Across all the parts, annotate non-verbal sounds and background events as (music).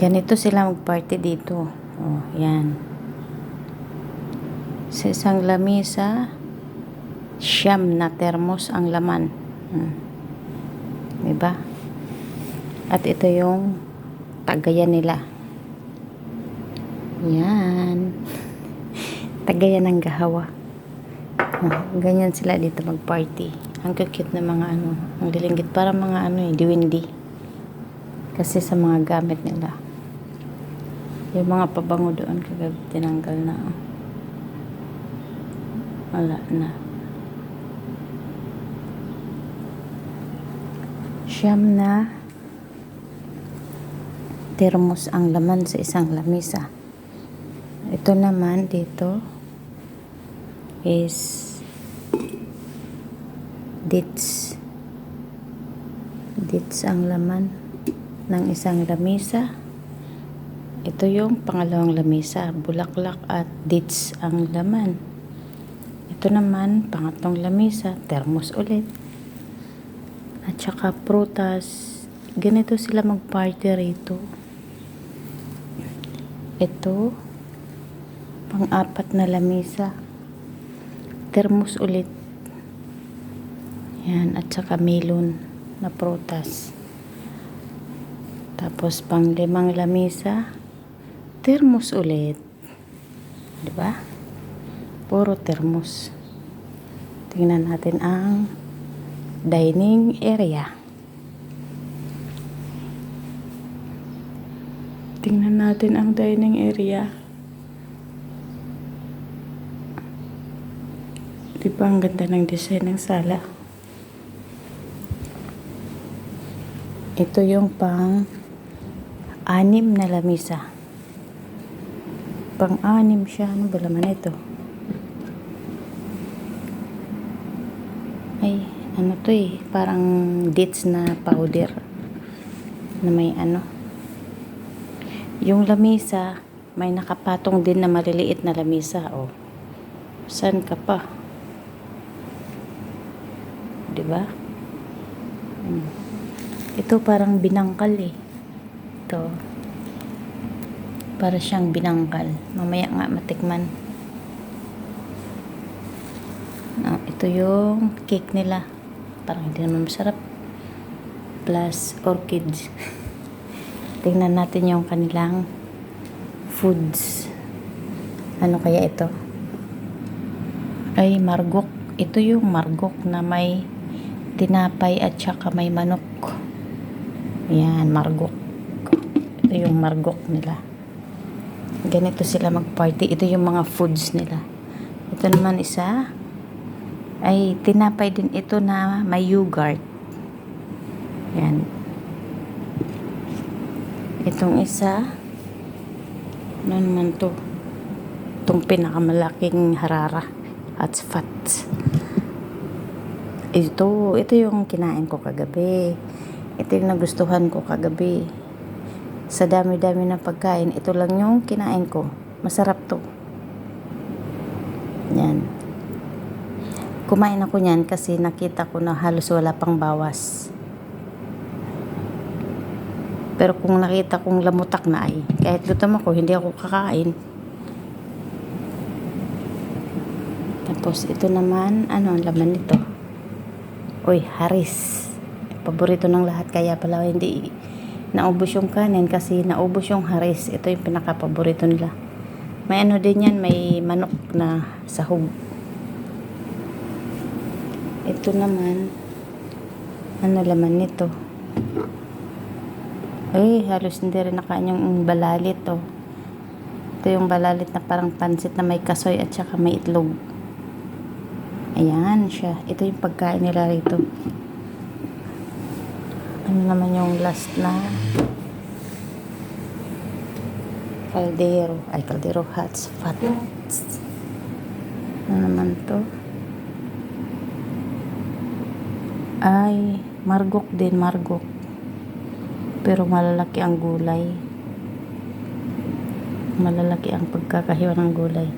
Ganito sila mag-party dito. Oh, yan. Sa isang lamisa, siyam na termos ang laman. Hmm. Diba? At ito yung tagayan nila. Yan. (laughs) Tagayan ng gahawa. Oh, ganyan sila dito mag-party. Ang cute na mga ano, ang lilinggit para mga ano eh, diwindi. Kasi sa mga gamit nila. Yung mga pabango doon kagabi tinanggal na. oh. Wala na. Siyam na termos ang laman sa isang lamisa. Ito naman dito is dates. Dates ang laman ng isang lamisa. Ito yung pangalawang lamisa, bulaklak at dates ang laman. Ito naman, pangatlong lamisa, termos ulit. At saka prutas. Ganito sila mag-party rito. Ito, pang-apat na lamisa. Termos ulit. Yan, at saka melon na prutas. Tapos pang limang lamisa, termos ulit. 'Di ba? Puro termos. Tingnan natin ang dining area. Tingnan natin ang dining area. Di ba ang ganda ng design ng sala? Ito yung pang anim na lamisa. Pang-anim siya. Ano ba laman ito? Ay, ano to eh. Parang dates na powder. Na may ano. Yung lamisa, may nakapatong din na maliliit na lamisa. Oh. San ka pa? Di ba? Hmm. Ito parang binangkal eh. Ito. Para siyang binangkal. Mamaya nga matikman. Ah, ito yung cake nila. Parang hindi naman masarap. Plus orchids. (laughs) Tingnan natin yung kanilang foods. Ano kaya ito? Ay, margok. Ito yung margok na may tinapay at saka may manok. Yan, margok. Ito yung margok nila. Ganito sila mag-party. Ito yung mga foods nila. Ito naman isa, ay tinapay din ito na may yogurt. Yan. Itong isa, ano naman to? Itong pinakamalaking harara at fat. Ito, ito yung kinain ko kagabi. Ito yung nagustuhan ko kagabi. Sa dami-dami ng pagkain, ito lang yung kinain ko. Masarap to. Yan. Kumain ako niyan kasi nakita ko na halos wala pang bawas. Pero kung nakita kong lamutak na ay, kahit lutom ako, hindi ako kakain. Tapos ito naman, ano ang laman nito? Uy, haris. Paborito ng lahat kaya pala hindi naubos yung kanin kasi naubos yung haris. Ito yung pinaka-paborito nila. May ano din yan, may manok na sahog. Ito naman, ano laman nito? Ay, halos hindi rin nakain yung balalit to. Ito yung balalit na parang pansit na may kasoy at saka may itlog. Ayan siya. Ito yung pagkain nila rito. Ano naman yung last na caldero. Ay, caldero hats. Fat. Ano naman to? Ay, margok din, margok. Pero malalaki ang gulay. Malalaki ang pagkakahiwa ng gulay.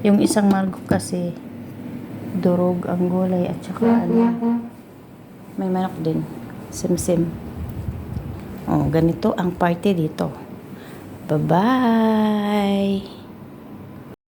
Yung isang margok kasi, durog ang gulay at saka ano, may manok din. Sim-sim. Oh, ganito ang party dito. Bye-bye!